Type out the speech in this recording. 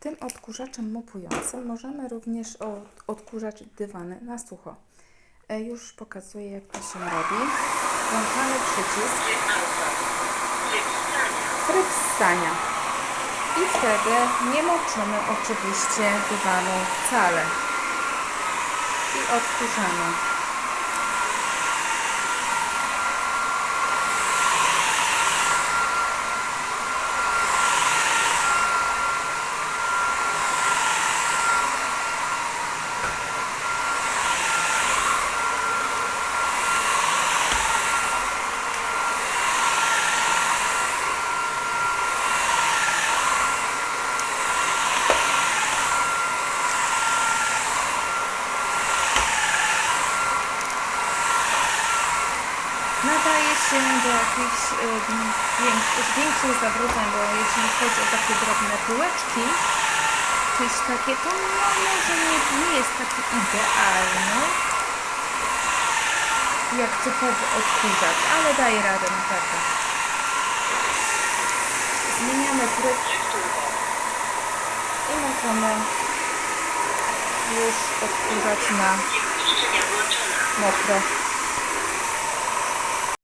Tym odkurzaczem mopującym możemy również od, odkurzać dywany na sucho. E, Już pokazuję, jak to się robi. Włączamy przycisk tryb ssania. I wtedy nie moczymy oczywiście dywanu wcale. I odkurzamy. Nadaje się do jakichś y, większych, zawróceń, bo jeśli chodzi o takie drobne półeczki, jakieś takie, to no, może nie, nie jest taki idealny jak typowy odkurzacz, ale daje radę na pewno. Zmieniamy tryb i możemy już odkurzać na mokro.